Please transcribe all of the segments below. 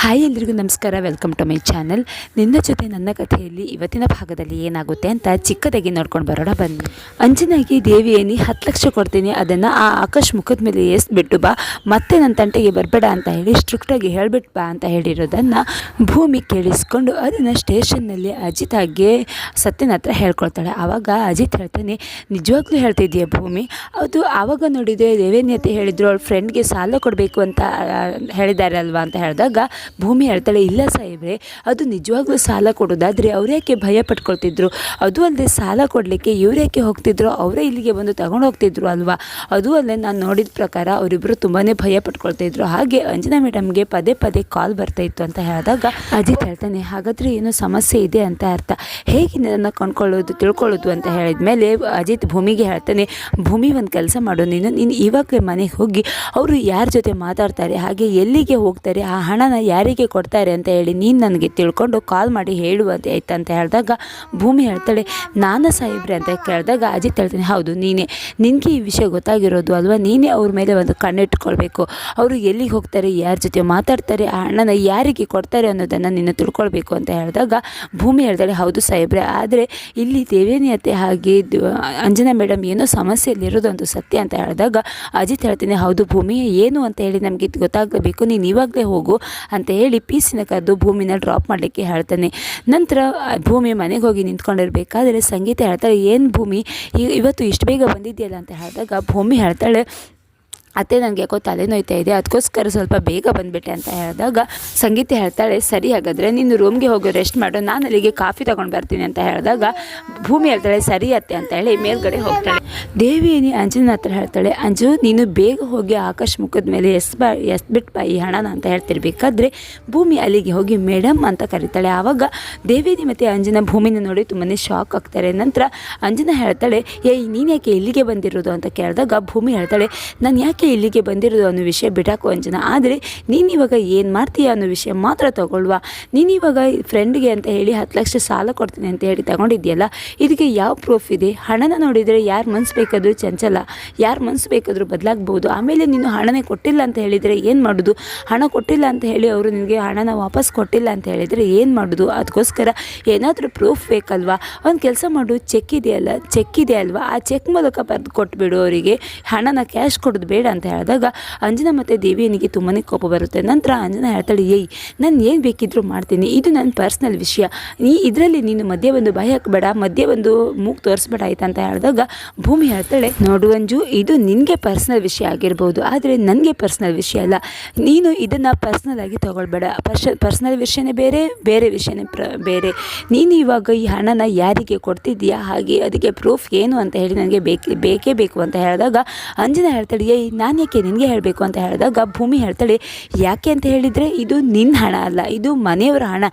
Hi ಎಲ್ರಿಗೂ ನಮಸ್ಕಾರ. Welcome to my channel ನಿನ್ನ ಜೊತೆ ನನ್ನ ಕಥೆಯಲ್ಲಿ ಇವತ್ತಿನ ಭಾಗದಲ್ಲಿ ಏನಾಗುತ್ತೆ ಅಂತ ಚಿಕ್ಕದಾಗಿ ನೋಡ್ಕೊಂಡು ಬರೋಣ. ಬನ್ನಿ. ಅಂಜನಾಗಿ ದೇವಿಯೇನಿ ಹತ್ತು ಲಕ್ಷ ಕೊಡ್ತೀನಿ, ಅದನ್ನು ಆ ಆಕಾಶ್ ಮುಖದ ಮೇಲೆ ಎಸ್ಬಿಟ್ಟು ಬಾ. ಮತ್ತೆ ನನ್ನ ತಂಟೆಗೆ ಬರಬೇಡ ಅಂತ ಹೇಳಿ ಸ್ಟ್ರಿಕ್ಟಾಗಿ ಹೇಳ್ಬಿಟ್ಟು ಬಾ ಅಂತ ಹೇಳಿರೋದನ್ನು ಭೂಮಿ ಕೇಳಿಸ್ಕೊಂಡು ಅದನ್ನು ಸ್ಟೇಷನ್ನಲ್ಲಿ ಅಜಿತಾಗೆ ಸತ್ಯನ ಹತ್ರ ಹೇಳ್ಕೊಳ್ತಾಳೆ. ಆವಾಗ ಅಜಿತ್ ಹೇಳ್ತಾನೆ, ನಿಜವಾಗ್ಲೂ ಹೇಳ್ತಿದ್ದೀಯ ಭೂಮಿ? ಅದು ಆವಾಗ ನೋಡಿದೆ ದೇವೇನಿ ಅಂತ ಹೇಳಿದ್ರು, ಅವಳ ಫ್ರೆಂಡ್ಗೆ ಸಾಲ ಕೊಡಬೇಕು ಅಂತ ಹೇಳಿದ್ದಾರೆ ಅಲ್ವಾ ಅಂತ ಹೇಳಿದಾಗ ಭೂಮಿ ಹೇಳ್ತಾಳೆ ಇಲ್ಲ ಸಾಹೇಬ್ರೆ, ಅದು ನಿಜವಾಗ್ಲೂ ಸಾಲ ಕೊಡೋದಾದರೆ ಯಾಕೆ ಭಯ ಪಟ್ಕೊಳ್ತಿದ್ರು? ಅದು ಅಲ್ಲದೆ ಸಾಲ ಕೊಡಲಿಕ್ಕೆ ಯಾಕೆ ಹೋಗ್ತಿದ್ರು? ಅವರೇ ಇಲ್ಲಿಗೆ ಬಂದು ತಗೊಂಡು ಹೋಗ್ತಿದ್ರು ಅಲ್ವಾ? ಅದು ಅಲ್ಲದೆ ನಾನು ನೋಡಿದ ಪ್ರಕಾರ ಅವರಿಬ್ಬರು ತುಂಬಾ ಭಯ ಪಟ್ಕೊಳ್ತಿದ್ರು. ಹಾಗೆ ಅಂಜನಾ ಮೇಡಮ್ಗೆ ಪದೇ ಪದೇ ಕಾಲ್ ಬರ್ತಾ ಇತ್ತು ಅಂತ ಹೇಳಿದಾಗ, ಅಜಿತ್ ಹೇಳ್ತಾನೆ, ಹಾಗಾದರೆ ಏನೋ ಸಮಸ್ಯೆ ಇದೆ ಅಂತ ಅರ್ಥ. ಹೇಗೆ ನನ್ನನ್ನು ಕೊಂಡ್ಕೊಳ್ಳೋದು, ತಿಳ್ಕೊಳ್ಳೋದು ಅಂತ ಹೇಳಿದ ಮೇಲೆ ಅಜಿತ್ ಭೂಮಿಗೆ ಹೇಳ್ತಾನೆ, ಭೂಮಿ ಒಂದು ಕೆಲಸ ಮಾಡು, ನೀನು ನೀನು ಇವಾಗ ಮನೆಗೆ ಹೋಗಿ, ಅವರು ಯಾರ ಜೊತೆ ಮಾತಾಡ್ತಾರೆ, ಹಾಗೆ ಎಲ್ಲಿಗೆ ಹೋಗ್ತಾರೆ, ಆ ಹಣನ ಯಾರಿಗೆ ಕೊಡ್ತಾರೆ ಅಂತ ಹೇಳಿ ನೀನು ನನಗೆ ತಿಳ್ಕೊಂಡು ಕಾಲ್ ಮಾಡಿ ಹೇಳುವಂತೆ ಆಯ್ತು ಅಂತ ಹೇಳಿದಾಗ ಭೂಮಿ ಹೇಳ್ತಾಳೆ, ನಾನು ಸಾಹೇಬ್ರೆ ಅಂತ ಕೇಳಿದಾಗ ಅಜಿತ್ ಹೇಳ್ತೀನಿ, ಹೌದು, ನೀನೇ. ನಿನಗೆ ಈ ವಿಷಯ ಗೊತ್ತಾಗಿರೋದು ಅಲ್ವಾ? ನೀನೇ ಅವ್ರ ಮೇಲೆ ಒಂದು ಕಣ್ಣಿಟ್ಕೊಳ್ಬೇಕು. ಅವರು ಎಲ್ಲಿಗೆ ಹೋಗ್ತಾರೆ, ಯಾರ ಜೊತೆ ಮಾತಾಡ್ತಾರೆ, ಆ ಹಣನ ಯಾರಿಗೆ ಕೊಡ್ತಾರೆ ಅನ್ನೋದನ್ನು ನೀನು ತಿಳ್ಕೊಳ್ಬೇಕು ಅಂತ ಹೇಳಿದಾಗ ಭೂಮಿ ಹೇಳ್ತಾಳೆ, ಹೌದು ಸಾಹೇಬ್ರೆ, ಆದರೆ ಇಲ್ಲಿ ದೇವೇನಿಯತೆ ಹಾಗೆ ಅಂಜನಾ ಮೇಡಮ್ ಏನೋ ಸಮಸ್ಯೆಯಲ್ಲಿರೋದು ಒಂದು ಸತ್ಯ ಅಂತ ಹೇಳಿದಾಗ ಅಜಿತ್ ಹೇಳ್ತೀನಿ, ಹೌದು ಭೂಮಿ, ಏನು ಅಂತ ಹೇಳಿ ನಮಗೆ ಗೊತ್ತಾಗಬೇಕು. ನೀನು ಇವಾಗಲೇ ಹೋಗು ಅಂತ ಹೇಳಿ ಪೀಸಿನ ಕರೆದು ಭೂಮಿನ ಡ್ರಾಪ್ ಮಾಡಲಿಕ್ಕೆ ಹೇಳ್ತಾನೆ. ನಂತರ ಭೂಮಿ ಮನೆಗೆ ಹೋಗಿ ನಿಂತ್ಕೊಂಡಿರಬೇಕಾದ್ರೆ ಸಂಗೀತ ಹೇಳ್ತಾಳೆ, ಏನು ಭೂಮಿ? ಇವತ್ತು ಇಷ್ಟು ಬೇಗ ಬಂದಿದೆಯಲ್ಲ? ಅಂತ ಹೇಳಿದಾಗ ಭೂಮಿ ಹೇಳ್ತಾಳೆ ಅತ್ತೆ ನನಗೆ ಯಾಕೋ ತಲೆನೋಯ್ತಾ ಇದೆ ಅದಕ್ಕೋಸ್ಕರ ಸ್ವಲ್ಪ ಬೇಗ ಬಂದುಬಿಟ್ಟೆ ಅಂತ ಹೇಳಿದಾಗ ಸಂಗೀತ ಹೇಳ್ತಾಳೆ, ಸರಿ ಹಾಗಾದರೆ ನೀನು ರೂಮ್ಗೆ ಹೋಗಿ ರೆಸ್ಟ್ ಮಾಡು, ನಾನು ಅಲ್ಲಿಗೆ ಕಾಫಿ ತೊಗೊಂಡು ಬರ್ತೀನಿ ಅಂತ ಹೇಳಿದಾಗ ಭೂಮಿ ಹೇಳ್ತಾಳೆ, ಸರಿ ಅತ್ತೆ ಅಂತ ಹೇಳಿ ಮೇಲ್ಗಡೆ ಹೋಗ್ತಾಳೆ. ದೇವಿಯನಿ ಅಂಜನ ಹತ್ರ ಹೇಳ್ತಾಳೆ, ಅಂಜು, ನೀನು ಬೇಗ ಹೋಗಿ ಆಕಾಶ್ ಮುಖದ ಮೇಲೆ ಎಸ್ ಬಾ ಎಸ್ಬಿಟ್ಟು ಬಾ ಈ ಹಣನ ಅಂತ ಹೇಳ್ತಿರ್ಬೇಕಾದ್ರೆ ಭೂಮಿ ಅಲ್ಲಿಗೆ ಹೋಗಿ ಮೇಡಮ್ ಅಂತ ಕರೀತಾಳೆ. ಆವಾಗ ದೇವಿನಿ ಮತ್ತು ಅಂಜನ ಭೂಮಿನ ನೋಡಿ ತುಂಬಾ ಶಾಕ್ ಆಗ್ತಾರೆ. ನಂತರ ಅಂಜನ ಹೇಳ್ತಾಳೆ, ಏಯ್, ನೀನು ಯಾಕೆ ಇಲ್ಲಿಗೆ ಬಂದಿರೋದು? ಅಂತ ಕೇಳಿದಾಗ ಭೂಮಿ ಹೇಳ್ತಾಳೆ, ನಾನು ಯಾಕೆ ಇಲ್ಲಿಗೆ ಬಂದಿರೋದು ಅನ್ನೋ ವಿಷಯ ಬಿಡಾಕು ಅಂಜನ. ಆದರೆ ನೀನು ಇವಾಗ ಏನು ಮಾಡ್ತೀಯ ಅನ್ನೋ ವಿಷಯ ಮಾತ್ರ ತಗೊಳ್ವಾ. ನೀನು ಇವಾಗ ಫ್ರೆಂಡ್ಗೆ ಅಂತ ಹೇಳಿ ಹತ್ತು ಲಕ್ಷ ಸಾಲ ಕೊಡ್ತೀನಿ ಅಂತ ಹೇಳಿ ತಗೊಂಡಿದ್ಯಲ್ಲ ಇದಕ್ಕೆ ಯಾವ ಪ್ರೂಫ್ ಇದೆ? ಹಣನ ನೋಡಿದರೆ ಯಾರು ಮನ್ಸು ಬೇಕಾದರೂ ಚಂಚಲ, ಯಾರು ಮನ್ಸು ಬೇಕಾದರೂ ಬದಲಾಗ್ಬೋದು. ಆಮೇಲೆ ನೀನು ಹಣನೇ ಕೊಟ್ಟಿಲ್ಲ ಅಂತ ಹೇಳಿದರೆ ಏನು ಮಾಡೋದು? ಹಣ ಕೊಟ್ಟಿಲ್ಲ ಅಂತ ಹೇಳಿ ಅವರು ನಿನಗೆ ಹಣನ ವಾಪಸ್ ಕೊಟ್ಟಿಲ್ಲ ಅಂತ ಹೇಳಿದರೆ ಏನು ಮಾಡೋದು? ಅದಕ್ಕೋಸ್ಕರ ಏನಾದರೂ ಪ್ರೂಫ್ ಬೇಕಲ್ವಾ? ಒಂದು ಕೆಲಸ ಮಾಡು ಚೆಕ್ ಇದೆಯಲ್ಲ ಚೆಕ್ ಇದೆ ಅಲ್ವಾ? ಆ ಚೆಕ್ ಮೂಲಕ ಬರೆದು ಕೊಟ್ಬಿಡು ಅವರಿಗೆ. ಹಣನ ಕ್ಯಾಶ್ ಕೊಡೋದು ಬೇಡ ಅಂತ ಹೇಳಿದಾಗ ಅಂಜನಾ ಮತ್ತು ದೇವಿಯನಿಗೆ ತುಂಬಾ ಕೋಪ ಬರುತ್ತೆ. ನಂತರ ಅಂಜನಾ ಹೇಳ್ತಾಳೆ, ಏಯ್, ನಾನು ಏನು ಬೇಕಿದ್ರೂ ಮಾಡ್ತೀನಿ. ಇದು ನನ್ನ ಪರ್ಸ್ನಲ್ ವಿಷಯ. ನೀ ಇದರಲ್ಲಿ ನೀನು ಮಧ್ಯೆ ಒಂದು ಭಯ ಹಾಕಬೇಡ ಮಧ್ಯೆ ಒಂದು ಮೂಗು ತೋರಿಸ್ಬೇಡ ಆಯ್ತಾ? ಅಂತ ಹೇಳಿದಾಗ ಭೂಮಿ ಹೇಳ್ತಾಳೆ, ನೋಡು ಅಂಜು, ಇದು ನಿನಗೆ ಪರ್ಸ್ನಲ್ ವಿಷಯ ಆಗಿರ್ಬೋದು. ಆದರೆ ನನಗೆ ಪರ್ಸ್ನಲ್ ವಿಷಯ ಅಲ್ಲ. ನೀನು ಇದನ್ನು ಪರ್ಸ್ನಲ್ ಆಗಿ ತೊಗೊಳ್ಬೇಡ. ಪರ್ಶ ಪರ್ಸ್ನಲ್ ವಿಷಯನೇ ಬೇರೆ ಬೇರೆ ವಿಷಯನೇ ಪ್ರ, ಬೇರೆ. ನೀನು ಇವಾಗ ಈ ಹಣನ ಯಾರಿಗೆ ಕೊಡ್ತಿದ್ದೀಯಾ? ಹಾಗೆ ಅದಕ್ಕೆ ಪ್ರೂಫ್ ಏನು? ಅಂತ ಹೇಳಿ, ನನಗೆ ಬೇಕೇ ಬೇಕೇ ಬೇಕು. ಅಂತ ಹೇಳಿದಾಗ ಅಂಜನಾ ಹೇಳ್ತಾಳೆ, ಏಯ್ ನಾನು ಯಾಕೆ ನಿನಗೆ ಹೇಳಬೇಕು ಅಂತ ಹೇಳಿದಾಗ ಭೂಮಿ ಹೇಳ್ತಾಳೆ, ಯಾಕೆ ಅಂತ ಹೇಳಿದರೆ ಇದು ನಿನ್ನ ಹಣ ಅಲ್ಲ, ಇದು ಮನೆಯವರ ಹಣ.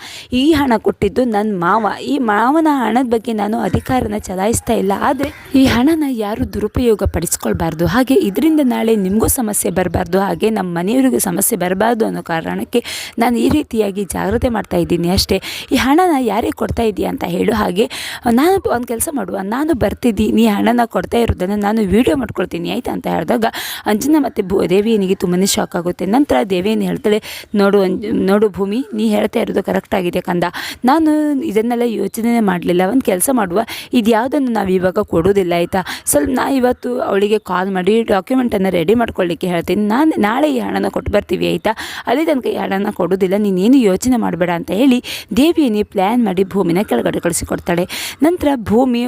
ಈ ಹಣ ಕೊಟ್ಟಿದ್ದು ನನ್ನ ಮಾವ. ಈ ಮಾವನ ಹಣದ ಬಗ್ಗೆ ನಾನು ಅಧಿಕಾರನ ಚಲಾಯಿಸ್ತಾ ಇಲ್ಲ. ಆದರೆ ಈ ಹಣನ ಯಾರು ದುರುಪಯೋಗ ಪಡಿಸ್ಕೊಳ್ಬಾರ್ದು? ಹಾಗೆ ಇದರಿಂದ ನಾಳೆ ನಿಮಗೂ ಸಮಸ್ಯೆ ಬರಬಾರ್ದು. ಹಾಗೆ ನಮ್ಮ ಮನೆಯವರಿಗೂ ಸಮಸ್ಯೆ ಬರಬಾರ್ದು ಅನ್ನೋ ಕಾರಣಕ್ಕೆ ನಾನು ಈ ರೀತಿಯಾಗಿ ಜಾಗ್ರತೆ ಮಾಡ್ತಾ ಇದ್ದೀನಿ ಅಷ್ಟೇ. ಈ ಹಣನ ಯಾರಿಗೆ ಕೊಡ್ತಾ ಇದೆಯಾ ಅಂತ ಹೇಳು. ಹಾಗೆ, ನಾನು ಒಂದು ಕೆಲಸ ಮಾಡುವ. ನಾನು ಬರ್ತಿದ್ದೀನಿ, ಈ ಹಣನ ಕೊಡ್ತಾ ಇರೋದನ್ನು ನಾನು ವೀಡಿಯೋ ಮಾಡ್ಕೊಳ್ತೀನಿ. ಆಯ್ತಾ? ಅಂತ ಹೇಳಿದಾಗ ಅಂಜನಾ ಮತ್ತು ಭೂ ದೇವಿಯನಿಗೆ ತುಂಬನೇ ಶಾಕ್ ಆಗುತ್ತೆ. ನಂತರ ದೇವಿಯನ್ನು ಹೇಳ್ತಾಳೆ, ನೋಡು ನೋಡು ಭೂಮಿ, ನೀ ಹೇಳ್ತಾ ಇರೋದು ಕರೆಕ್ಟ್ ಆಗಿದೆ ಕಂದ. ನಾನು ಇದನ್ನೆಲ್ಲ ಯೋಚನೆ ಮಾಡಲಿಲ್ಲ. ಒಂದು ಕೆಲಸ ಮಾಡುವ. ಇದು ಯಾವುದನ್ನು ನಾವು ಇವಾಗ ಕೊಡೋದಿಲ್ಲ ಆಯಿತಾ? ಸ್ವಲ್ಪ ನಾ ಇವತ್ತು ಅವಳಿಗೆ ಕಾಲ್ ಮಾಡಿ ಡಾಕ್ಯುಮೆಂಟನ್ನು ರೆಡಿ ಮಾಡ್ಕೊಳ್ಳಿಕ್ಕೆ ಹೇಳ್ತೀನಿ. ನಾನು ನಾಳೆ ಈ ಹಣನ ಕೊಟ್ಟು ಬರ್ತೀವಿ, ಆಯಿತಾ? ಅಲ್ಲಿ ತನಕ ಈ ಹಣನ ಕೊಡೋದಿಲ್ಲ ನೀನೇನು ಯೋಚನೆ ಮಾಡಬೇಡ ಅಂತ ಹೇಳಿ ದೇವಿಯನಿ ಪ್ಲ್ಯಾನ್ ಮಾಡಿ ಭೂಮಿನ ಕೆಳಗಡೆ ಕಳಿಸಿಕೊಡ್ತಾಳೆ. ನಂತರ ಭೂಮಿ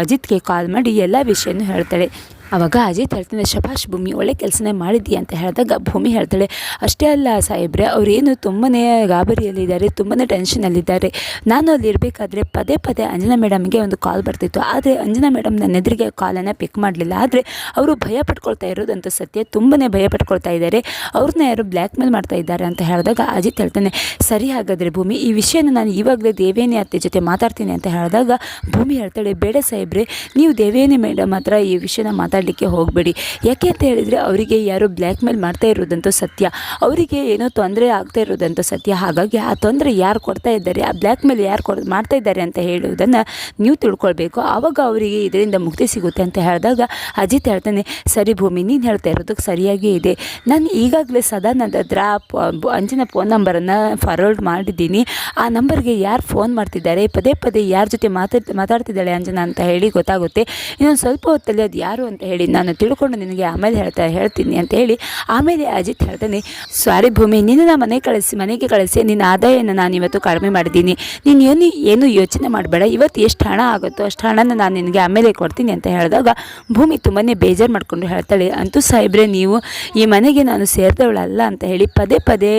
ಅಜಿತ್ಗೆ ಕಾಲ್ ಮಾಡಿ ಎಲ್ಲ ವಿಷಯನೂ ಹೇಳ್ತಾಳೆ. ಆವಾಗ ಅಜಿತ್ ಹೇಳ್ತಾನೆ ಶಭಾಷ್ ಭೂಮಿ ಒಳ್ಳೆ ಕೆಲಸನೇ ಮಾಡಿದ್ದೀಯ ಅಂತ ಹೇಳಿದಾಗ ಭೂಮಿ ಹೇಳ್ತಾಳೆ, ಅಷ್ಟೇ ಅಲ್ಲ ಸಾಹೇಬ್ರೆ, ಅವರೇನು ತುಂಬನೇ ಗಾಬರಿಯಲ್ಲಿದ್ದಾರೆ ತುಂಬಾ ಟೆನ್ಷನಲ್ಲಿದ್ದಾರೆ. ನಾನು ಅಲ್ಲಿ ಇರಬೇಕಾದ್ರೆ ಪದೇ ಪದೇ ಅಂಜನಾ ಮೇಡಮ್ಗೆ ಒಂದು ಕಾಲ್ ಬರ್ತಿತ್ತು. ಆದರೆ ಅಂಜನಾ ಮೇಡಮ್ ನನ್ನ ಎದುರಿಗೆ ಕಾಲನ್ನು ಪಿಕ್ ಮಾಡಲಿಲ್ಲ. ಆದರೆ ಅವರು ಭಯ ಪಡ್ಕೊಳ್ತಾ ಇರೋದಂತ ಸತ್ಯ, ತುಂಬನೇ ಭಯ ಪಡ್ಕೊಳ್ತಾ ಇದ್ದಾರೆ. ಅವ್ರನ್ನ ಯಾರು ಬ್ಲ್ಯಾಕ್ ಮೇಲ್ ಮಾಡ್ತಾ ಇದ್ದಾರೆ ಅಂತ ಹೇಳಿದಾಗ ಅಜಿತ್ ಹೇಳ್ತಾನೆ, ಸರಿ ಹಾಗಾದರೆ ಭೂಮಿ, ಈ ವಿಷಯನ ನಾನು ಇವಾಗಲೇ ದೇವೇನಿ ಅತ್ತೆ ಜೊತೆ ಮಾತಾಡ್ತೀನಿ ಅಂತ ಹೇಳಿದಾಗ ಭೂಮಿ ಹೇಳ್ತಾಳೆ, ಬೇಡ ಸಾಹೇಬ್ರೆ, ನೀವು ದೇವೇನಿ ಮೇಡಮ್ ಹತ್ರ ಈ ವಿಷಯನ ಮಾತಾಡಿ ಮಾತಾಡಲಿಕ್ಕೆ ಹೋಗಬೇಡಿ. ಯಾಕೆ ಅಂತ ಹೇಳಿದರೆ ಅವರಿಗೆ ಯಾರೋ ಬ್ಲ್ಯಾಕ್ ಮೇಲ್ ಮಾಡ್ತಾ ಇರೋದಂತೂ ಸತ್ಯ. ಅವರಿಗೆ ಏನೋ ತೊಂದರೆ ಆಗ್ತಾ ಇರೋದಂತೂ ಸತ್ಯ. ಹಾಗಾಗಿ ಆ ತೊಂದರೆ ಯಾರು ಕೊಡ್ತಾ ಇದ್ದಾರೆ, ಆ ಬ್ಲ್ಯಾಕ್ ಮೇಲ್ ಯಾರು ಕೊಡ್, ಮಾಡ್ತಾ ಇದ್ದಾರೆ ಅಂತ ಹೇಳುವುದನ್ನು ನೀವು ತಿಳ್ಕೊಳ್ಬೇಕು. ಆವಾಗ ಅವರಿಗೆ ಇದರಿಂದ ಮುಕ್ತಿ ಸಿಗುತ್ತೆ ಅಂತ ಹೇಳಿದಾಗ ಅಜಿತ್ ಹೇಳ್ತಾನೆ, ಸರಿ ಭೂಮಿ, ನೀನು ಹೇಳ್ತಾ ಇರೋದಕ್ಕೆ ಸರಿಯಾಗಿಯೇ ಇದೆ. ನಾನು ಈಗಾಗಲೇ ಸದಾನಂದ ಹತ್ರ ಪ- ಬ- ಅಂಜನ ಫೋನ್ ನಂಬರನ್ನು ಫಾರ್ವರ್ಡ್ ಮಾಡಿದ್ದೀನಿ. ಆ ನಂಬರ್ಗೆ ಯಾರು ಫೋನ್ ಮಾಡ್ತಿದ್ದಾರೆ, ಪದೇ ಪದೇ ಯಾರ ಜೊತೆ ಮಾತಾಡ್, ಮಾತಾಡ್ತಿದ್ದಾಳೆ ಅಂಜನಾ ಅಂತ ಹೇಳಿ ಗೊತ್ತಾಗುತ್ತೆ. ಇನ್ನೊಂದು ಸ್ವಲ್ಪ ಹೊತ್ತಲ್ಲಿ ಅದು ಯಾರು ಅಂತ ಹೇಳಿ, ನಾನು ತಿಳ್ಕೊಂಡು ನಿನಗೆ ಆಮೇಲೆ ಹೇಳ್ತಾ, ಹೇಳ್ತೀನಿ ಅಂತ ಹೇಳಿ, ಆಮೇಲೆ ಅಜಿತ್ ಹೇಳ್ತಾನೆ ಸಾರಿ ಭೂಮಿ, ನಿನ್ನ ಮನೆ ಕಳಿಸಿ, ಮನೆಗೆ ಕಳಿಸಿ, ನಿನ್ನ ಆದಾಯನ ನಾನು ಇವತ್ತು ಕಡಿಮೆ ಮಾಡಿದ್ದೀನಿ. ನೀನು ಏನು ಏನು ಯೋಚನೆ ಮಾಡಬೇಡ, ಇವತ್ತು ಎಷ್ಟು ಹಣ ಆಗುತ್ತೋ ಅಷ್ಟು ಹಣನ ನಾನು ನಿನಗೆ ಆಮೇಲೆ ಕೊಡ್ತೀನಿ ಅಂತ ಹೇಳಿದಾಗ, ಭೂಮಿ ತುಂಬಾ ಬೇಜಾರು ಮಾಡಿಕೊಂಡು ಹೇಳ್ತಾಳೆ, ಅಂತೂ ಸಾಹೇಬ್ರೆ, ನೀವು ಈ ಮನೆಗೆ ನಾನು ಸೇರಿದವಳಲ್ಲ ಅಂತ ಹೇಳಿ, ಪದೇ ಪದೇ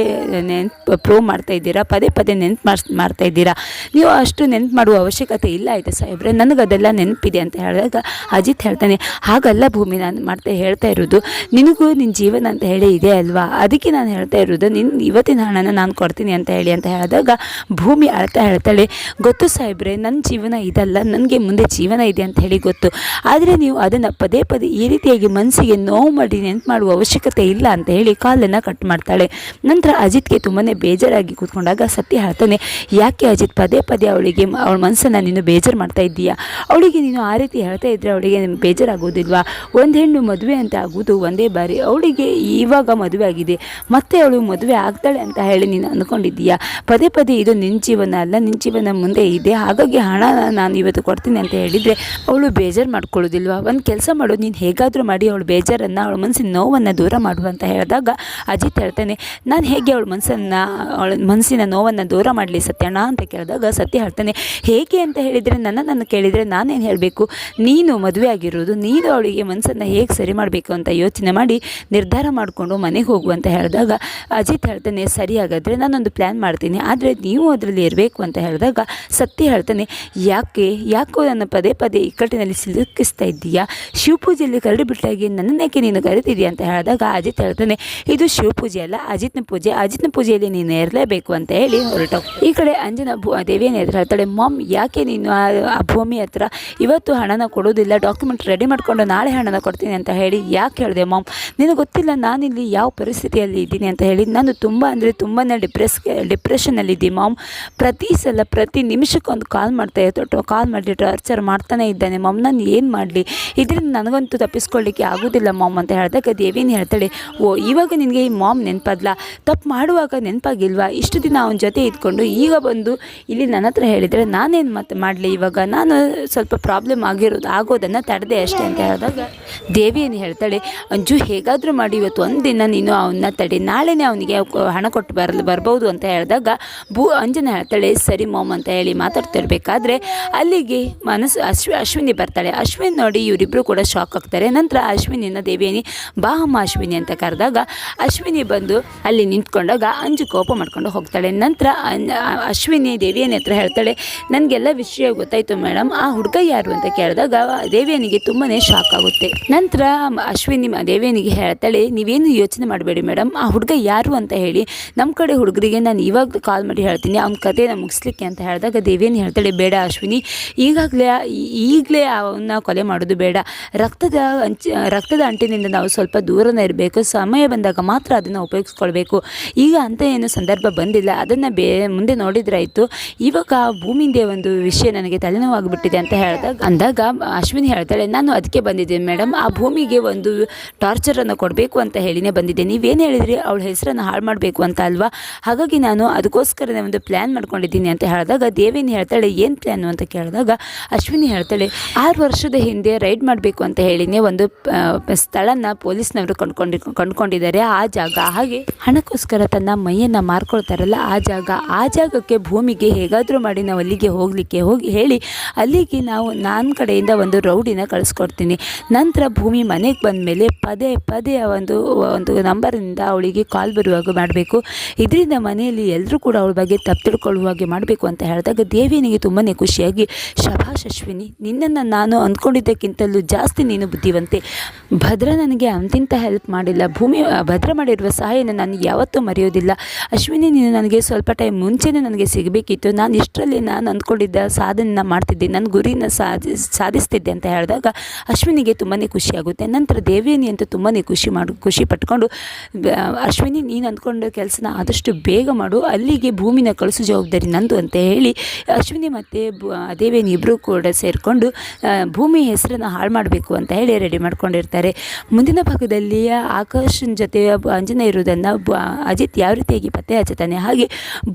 ನೆನ್ಪು ಪ್ರೂವ್ ಮಾಡ್ತಾ ಇದ್ದೀರಾ, ಪದೇ ಪದೇ ನೆನ್ಪು ಮಾಡಿಸ್ ಮಾಡ್ತಾ ಇದ್ದೀರಾ? ನೀವು ಅಷ್ಟು ನೆನ್ಪು ಮಾಡುವ ಅವಶ್ಯಕತೆ ಇಲ್ಲ ಆಯಿತು ಸಾಹೇಬ್ರೆ ನನಗೆ ಅದೆಲ್ಲ ನೆನಪಿದೆ ಅಂತ ಹೇಳಿದಾಗ ಅಜಿತ್ ಹೇಳ್ತಾನೆ, ಹಾಗಲ್ಲ ಭೂಮಿ ನಾನು ಮಾಡ್ತಾ ಹೇಳ್ತಾ ಇರೋದು, ನಿನಗೂ ನಿನ್ನ ಜೀವನ ಅಂತ ಹೇಳಿ ಇದೆ ಅಲ್ವಾ? ಅದಕ್ಕೆ ನಾನು ಹೇಳ್ತಾ ಇರೋದು ನಿನ್ನ ಇವತ್ತಿನ ಹಣನ ನಾನು ಕೊಡ್ತೀನಿ ಅಂತ ಹೇಳಿ ಅಂತ ಹೇಳಿದಾಗ ಭೂಮಿ ಅಳ್ತಾ ಹೇಳ್ತಾಳೆ ಗೊತ್ತು ಸಾಹೇಬ್ರೆ ನನ್ನ ಜೀವನ ಇದಲ್ಲ, ನನಗೆ ಮುಂದೆ ಜೀವನ ಇದೆ ಅಂತ ಹೇಳಿ ಗೊತ್ತು. ಆದರೆ ನೀವು ಅದನ್ನು ಪದೇ ಪದೇ ಈ ರೀತಿಯಾಗಿ ಮನಸ್ಸಿಗೆ ನೋವು ಮಾಡಿ ನೆನ್ಪು ಮಾಡುವ ಅವಶ್ಯಕತೆ ಇಲ್ಲ ಅಂತ ಹೇಳಿ ಕಾಲನ್ನು ಕಟ್ ಮಾಡ್ತಾಳೆ. ನಂತರ ಅಜಿತ್ಗೆ ತುಂಬಾ ಬೇಜಾರಾಗಿ ಕೂತ್ಕೊಂಡಾಗ ಸತ್ಯ ಹೇಳ್ತಾನೆ, ಯಾಕೆ ಅಜಿತ್, ಪದೇ ಪದೇ ಅವಳಿಗೆ, ಅವಳ ಮನಸ್ಸನ್ನು ನೀನು ಬೇಜಾರು ಮಾಡ್ತಾ ಇದ್ದೀಯಾ? ಅವಳಿಗೆ ನೀನು ಆ ರೀತಿ ಹೇಳ್ತಾ ಇದ್ದರೆ ಅವಳಿಗೆ ಬೇಜಾರಾಗೋದಿಲ್ವಾ? ಒಂದು ಹೆಣ್ಣು ಮದುವೆ ಅಂತ ಆಗುವುದು ಒಂದೇ ಬಾರಿ. ಅವಳಿಗೆ ಇವಾಗ ಮದುವೆ ಆಗಿದೆ. ಮತ್ತೆ ಅವಳು ಮದುವೆ ಆಗ್ತಾಳೆ ಅಂತ ಹೇಳಿ ನೀನು ಅಂದ್ಕೊಂಡಿದ್ದೀಯಾ ಪದೇ ಪದೇ ಇದು ನಿನ್ನ ಜೀವನ ಅಲ್ಲ ನಿನ್ನ ಜೀವನ ಮುಂದೆ ಇದೆ. ಹಾಗಾಗಿ ಹಣ ನಾನು ಇವತ್ತು ಕೊಡ್ತೀನಿ ಅಂತ ಹೇಳಿದರೆ ಅವಳು ಬೇಜಾರು ಮಾಡ್ಕೊಳ್ಳೋದಿಲ್ವಾ? ಒಂದು ಕೆಲಸ ಮಾಡು, ನೀನು ಹೇಗಾದರೂ ಮಾಡಿ ಅವಳು ಬೇಜಾರನ್ನು, ಅವಳ ಮನಸ್ಸಿನ ನೋವನ್ನು ದೂರ ಮಾಡು ಅಂತ ಹೇಳಿದಾಗ ಅಜಿತ್ ಹೇಳ್ತಾನೆ, ನಾನು ಹೇಗೆ ಅವಳ ಮನಸ್ಸನ್ನು ಅವಳ ಮನಸ್ಸಿನ ನೋವನ್ನು ದೂರ ಮಾಡಲಿ ಸತ್ಯಣ್ಣ? ಅಂತ ಕೇಳಿದಾಗ ಸತ್ಯ ಹೇಳ್ತಾನೆ, ಹೇಗೆ ಅಂತ ಹೇಳಿದರೆ ನನ್ನ ನನ್ನ ಕೇಳಿದರೆ ನಾನೇನು ಹೇಳಬೇಕು? ನೀನು ಮದುವೆ ಆಗಿರೋದು, ನೀನು ಅವಳಿಗೆ ಮನಸ್ಸನ್ನು ಹೇಗೆ ಸರಿ ಮಾಡಬೇಕು ಅಂತ ಯೋಚನೆ ಮಾಡಿ ನಿರ್ಧಾರ ಮಾಡಿಕೊಂಡು ಮನೆಗೆ ಹೋಗು ಅಂತ ಹೇಳಿದಾಗ ಅಜಿತ್ ಹೇಳ್ತಾನೆ, ಸರಿ ಹಾಗಾದರೆ ನಾನೊಂದು ಪ್ಲ್ಯಾನ್ ಮಾಡ್ತೀನಿ. ಆದರೆ ನೀವು ಅದರಲ್ಲಿ ಇರಬೇಕು ಅಂತ ಹೇಳಿದಾಗ ಸತ್ಯ ಹೇಳ್ತಾನೆ, ಯಾಕೆ? ಯಾಕೋ ನನ್ನ ಪದೇ ಪದೇ ಇಕ್ಕಟ್ಟಿನಲ್ಲಿ ಸಿಲುಕಿಸ್ತಾ ಇದ್ದೀಯಾ? ಶಿವಪೂಜೆಯಲ್ಲಿ ಕರಡಿ ಬಿಟ್ಟಾಗಿ ನನ್ನನ್ನೇಕೆ ನೀನು ಕರೆದಿದೆಯಾ ಅಂತ ಹೇಳಿದಾಗ ಅಜಿತ್ ಹೇಳ್ತಾನೆ, ಇದು ಶಿವಪೂಜೆ ಅಲ್ಲ, ಅಜಿತ್ನ ಪೂಜೆ. ಅಜಿತ್ನ ಪೂಜೆಯಲ್ಲಿ ನೀನು ಇರಲೇಬೇಕು ಅಂತ ಹೇಳಿ ಹೊರಟು. ಈ ಕಡೆ ಅಂಜನ ದೇವಿಯನ್ನು ಎದುರು ಹೇಳ್ತಾಳೆ, ಮಾಮ್, ಯಾಕೆ ನೀನು ಆ ಭೂಮಿ ಹತ್ರ ಇವತ್ತು ಹಣನ ಕೊಡೋದಿಲ್ಲ, ಡಾಕ್ಯುಮೆಂಟ್ ರೆಡಿ ಮಾಡಿಕೊಂಡು ನಾಳೆ ಹಣನ ಕೊಡ್ತೀನಿ ಅಂತ ಹೇಳಿ ಯಾಕೆ ಹೇಳಿದೆ ಮಾಮ್? ನಿನಗೆ ಗೊತ್ತಿಲ್ಲ, ನಾನಿಲ್ಲಿ ಯಾವ ಪರಿಸ್ಥಿತಿಯಲ್ಲಿ ಇದ್ದೀನಿ ಅಂತ ಹೇಳಿ. ನಾನು ತುಂಬ ಅಂದರೆ ತುಂಬಾ ಡಿಪ್ರೆಸ್ ಡಿಪ್ರೆಷನಲ್ಲಿದ್ದೀನಿ ಮಾಮ್. ಪ್ರತಿ ಸಲ, ಪ್ರತಿ ನಿಮಿಷಕ್ಕೊಂದು ಕಾಲ್ ಮಾಡ್ತಾ ಇತ್ತು ಕಾಲ್ ಮಾಡಿ ಟಾರ್ಚರ್ ಮಾಡ್ತಾನೆ ಇದ್ದಾನೆ ಮಾಮ್. ನಾನು ಏನು ಮಾಡಲಿ? ಇದರಿಂದ ನನಗಂತೂ ತಪ್ಪಿಸ್ಕೊಳ್ಳಿಕ್ಕೆ ಆಗೋದಿಲ್ಲ ಮಾಮ್ ಅಂತ ಹೇಳಿದಾಗ ದೇವಿನ ಹೇಳ್ತಾಳೆ? ಓ, ಇವಾಗ ನಿನಗೆ ಈ ಮಾಮ್ ನೆನಪಾದ್ಲ? ತಪ್ಪು ಮಾಡುವಾಗ ನೆನಪಾಗಿಲ್ವಾ? ಇಷ್ಟು ದಿನ ಅವನ ಜೊತೆ ಇದ್ಕೊಂಡು ಈಗ ಬಂದು ಇಲ್ಲಿ ನನ್ನ ಹತ್ರ ಹೇಳಿದರೆ ನಾನೇನು ಮತ್ತೆ ಮಾಡಲಿ ಇವಾಗ? ನಾನು ಸ್ವಲ್ಪ ಪ್ರಾಬ್ಲಮ್ ಆಗಿರೋದು, ಆಗೋದನ್ನು ತಡೆದೆ ಅಷ್ಟೇ ಅಂತ ಹೇಳಿದಾಗ ದೇವಿ ಏನು ಹೇಳ್ತಾಳೆ, ಅಂಜು, ಹೇಗಾದರೂ ಮಾಡಿ, ಇವತ್ತು ಒಂದು ದಿನ ನೀನು ಅವನ್ನ ತಡೆ, ನಾಳೆನೇ ಅವನಿಗೆ ಹಣ ಕೊಟ್ಟು ಬರಲು ಬರ್ಬೋದು ಅಂತ ಹೇಳಿದಾಗ, ಭೂ, ಅಂಜನ ಹೇಳ್ತಾಳೆ, ಸರಿ ಮಾಮ್ ಅಂತ ಹೇಳಿ ಮಾತಾಡ್ತಿರ್ಬೇಕಾದ್ರೆ, ಅಲ್ಲಿಗೆ ಮನಸ್ಸು ಅಶ್ವಿ, ಅಶ್ವಿನಿ ಬರ್ತಾಳೆ. ಅಶ್ವಿನಿ ನೋಡಿ ಇವರಿಬ್ಬರು ಕೂಡ ಶಾಕ್ ಆಗ್ತಾರೆ. ನಂತರ ಅಶ್ವಿನಿನ ದೇವಿಯನಿ ಬಾ ಅಮ್ಮ ಅಶ್ವಿನಿ ಅಂತ ಕರೆದಾಗ, ಅಶ್ವಿನಿ ಬಂದು ಅಲ್ಲಿ ನಿಂತ್ಕೊಂಡಾಗ ಅಂಜು ಕೋಪ ಮಾಡ್ಕೊಂಡು ಹೋಗ್ತಾಳೆ. ನಂತರ ಅಶ್ವಿನಿ ದೇವಿಯನ್ನ ಹತ್ರ ಹೇಳ್ತಾಳೆ, ನನಗೆಲ್ಲ ವಿಷಯ ಗೊತ್ತಾಯಿತು ಮೇಡಮ್. ಆ ಹುಡುಗ ಯಾರು? ಅಂತ ಕೇಳಿದಾಗ, ದೇವಿಯನಿಗೆ ತುಂಬಾ ಶಾಕ್ ಆಗುತ್ತೆ ನಂತರ ಅಶ್ವಿನಿ ದೇವೇನಿಗೆ ಹೇಳ್ತಾಳೆ, ನೀವೇನು ಯೋಚನೆ ಮಾಡಬೇಡಿ ಮೇಡಮ್ ಆ ಹುಡುಗ ಯಾರು ಅಂತ ಹೇಳಿ ನಮ್ಮ ಕಡೆ ಹುಡುಗರಿಗೆ ನಾನು ಇವಾಗ ಕಾಲ್ ಮಾಡಿ ಹೇಳ್ತೀನಿ, ಅವ್ನ ಕಥೆನ ಮುಗಿಸ್ಲಿಕ್ಕೆ ಅಂತ ಹೇಳಿದಾಗ ದೇವೇನಿ ಹೇಳ್ತಾಳೆ, ಬೇಡ ಅಶ್ವಿನಿ, ಈಗಾಗಲೇ ಈಗಲೇ ಅವನ್ನ ಕೊಲೆ ಮಾಡೋದು ಬೇಡ. ರಕ್ತದ ಅಂಚಿ, ರಕ್ತದ ಅಂಟಿನಿಂದ ನಾವು ಸ್ವಲ್ಪ ದೂರನೇ ಇರಬೇಕು, ಸಮಯ ಬಂದಾಗ ಮಾತ್ರ ಅದನ್ನು ಉಪಯೋಗಿಸ್ಕೊಳ್ಬೇಕು. ಈಗ ಅಂತ ಏನು ಸಂದರ್ಭ ಬಂದಿಲ್ಲ, ಅದನ್ನು ಬೇ, ಮುಂದೆ ನೋಡಿದ್ರಾಯಿತು. ಇವಾಗ ಭೂಮಿಯಿಂದ ಒಂದು ವಿಷಯ ನನಗೆ ತಲೆನೋವಾಗಿಬಿಟ್ಟಿದೆ ಅಂತ ಹೇಳಿದಾಗ, ಅಂದಾಗ ಅಶ್ವಿನಿ ಹೇಳ್ತಾಳೆ, ನಾನು ಅದಕ್ಕೆ ಬಂದಿದ್ದೇನೆ ಮೇಡಮ್. ಆ ಭೂಮಿಗೆ ಒಂದು ಟಾರ್ಚರನ್ನು ಕೊಡಬೇಕು ಅಂತ ಹೇಳಿನೇ ಬಂದಿದ್ದೆ. ನೀವೇನು ಹೇಳಿದ್ರಿ? ಅವಳ ಹೆಸರನ್ನು ಹಾಳು ಮಾಡಬೇಕು ಅಂತ ಅಲ್ವಾ? ಹಾಗಾಗಿ ನಾನು ಅದಕ್ಕೋಸ್ಕರನೇ ಒಂದು ಪ್ಲ್ಯಾನ್ ಮಾಡ್ಕೊಂಡಿದ್ದೀನಿ ಅಂತ ಹೇಳಿದಾಗ, ದೇವಿನಿ ಹೇಳ್ತಾಳೆ, ಏನು ಪ್ಲ್ಯಾನು ಅಂತ ಕೇಳಿದಾಗ, ಅಶ್ವಿನಿ ಹೇಳ್ತಾಳೆ, ಆರು ವರ್ಷದ ಹಿಂದೆ ರೈಡ್ ಮಾಡಬೇಕು ಅಂತ ಹೇಳಿನೇ ಒಂದು ಸ್ಥಳನ ಪೊಲೀಸ್ನವರು ಕಂಡ್ಕೊಂಡು, ಕಂಡುಕೊಂಡಿದ್ದಾರೆ. ಆ ಜಾಗ, ಹಾಗೆ ಹಣಕ್ಕೋಸ್ಕರ ತನ್ನ ಮೈಯನ್ನು ಮಾರ್ಕೊಳ್ತಾರಲ್ಲ, ಆ ಜಾಗ, ಆ ಜಾಗಕ್ಕೆ ಭೂಮಿಗೆ ಹೇಗಾದರೂ ಮಾಡಿ ನಾವು ಅಲ್ಲಿಗೆ ಹೋಗಲಿಕ್ಕೆ ಹೋಗಿ ಹೇಳಿ, ಅಲ್ಲಿಗೆ ನಾವು ನಾನು ಕಡೆಯಿಂದ ಒಂದು ರೌಡಿನ ಕಳಿಸ್ಕೊಡ್ತೀನಿ. ನಂತರ ಭೂಮಿ ಮನೆಗೆ ಬಂದ ಮೇಲೆ ಪದೇ ಪದೇ ಆ ಒಂದು ಒಂದು ನಂಬರಿಂದ ಅವಳಿಗೆ ಕಾಲ್ ಬರುವಾಗ ಮಾಡಬೇಕು. ಇದರಿಂದ ಮನೆಯಲ್ಲಿ ಎಲ್ಲರೂ ಕೂಡ ಅವಳ ಬಗ್ಗೆ ತಪ್ಪು ತಿಳ್ಕೊಳ್ಳುವ ಹಾಗೆ ಮಾಡಬೇಕು ಅಂತ ಹೇಳಿದಾಗ ದೇವಿನಿಗೆ ತುಂಬಾ ಖುಷಿಯಾಗಿ ಶಭಾಷ್ ಅಶ್ವಿನಿ ನಿನ್ನನ್ನು ನಾನು ಅಂದ್ಕೊಂಡಿದ್ದಕ್ಕಿಂತಲೂ ಜಾಸ್ತಿ ನೀನು ಬುದ್ಧಿವಂತೆ. ಭದ್ರ ನನಗೆ ಅಂತಿಂತ ಹೆಲ್ಪ್ ಮಾಡಿಲ್ಲ. ಭೂಮಿ, ಭದ್ರ ಮಾಡಿರುವ ಸಹಾಯನ ನಾನು ಯಾವತ್ತೂ ಮರೆಯೋದಿಲ್ಲ. ಅಶ್ವಿನಿ, ನೀನು ನನಗೆ ಸ್ವಲ್ಪ ಟೈಮ್ ಮುಂಚೆನೇ ನನಗೆ ಸಿಗಬೇಕಿತ್ತು. ನಾನು ಇಷ್ಟರಲ್ಲಿ ನಾನು ಅಂದ್ಕೊಂಡಿದ್ದ ಸಾಧನೆನ ಮಾಡ್ತಿದ್ದೆ. ನನ್ನ ಗುರಿನ ಸಾಧಿ, ಸಾಧಿಸ್ತಿದ್ದೆ. ಅಂತ ಹೇಳಿದಾಗ ಅಶ್ವಿನಿಗೆ ಅಶ್ವಿನಿಗೆ ತುಂಬಾ ಖುಷಿಯಾಗುತ್ತೆ ನಂತರ ದೇವಿಯನಿ ಅಂತೂ ತುಂಬಾ ಖುಷಿ ಮಾಡು, ಖುಷಿ ಪಟ್ಕೊಂಡು ಅಶ್ವಿನಿ ನೀನು ಅಂದ್ಕೊಂಡು ಕೆಲಸನ ಆದಷ್ಟು ಬೇಗ ಮಾಡು. ಅಲ್ಲಿಗೆ ಭೂಮಿನ ಕಳಿಸೋ ಜವಾಬ್ದಾರಿ ನಂದು ಅಂತ ಹೇಳಿ, ಅಶ್ವಿನಿ ಮತ್ತು ದೇವೇನಿ ಇಬ್ಬರು ಕೂಡ ಸೇರಿಕೊಂಡು ಭೂಮಿ ಹೆಸರನ್ನು ಹಾಳು ಮಾಡಬೇಕು ಅಂತ ಹೇಳಿ ರೆಡಿ ಮಾಡ್ಕೊಂಡಿರ್ತಾರೆ. ಮುಂದಿನ ಭಾಗದಲ್ಲಿ ಆಕಾಶನ ಜೊತೆ ಅಂಜನ ಇರುವುದನ್ನು ಅಜಿತ್ ಯಾವ ರೀತಿಯಾಗಿ ಪತ್ತೆ ಹಚ್ಚುತ್ತಾನೆ? ಹಾಗೆ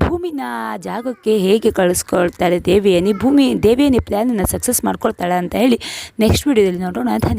ಭೂಮಿನ ಜಾಗಕ್ಕೆ ಹೇಗೆ ಕಳಿಸ್ಕೊಳ್ತಾರೆ ದೇವಿಯನಿ ಭೂಮಿ ದೇವಿಯನಿ ಪ್ಲ್ಯಾನನ್ನು ಸಕ್ಸಸ್ ಮಾಡ್ಕೊಳ್ತಾಳೆ ಅಂತ ಹೇಳಿ ನೆಕ್ಸ್ಟ್ ವಿಡಿಯೋದಲ್ಲಿ ನೋಡೋಣ.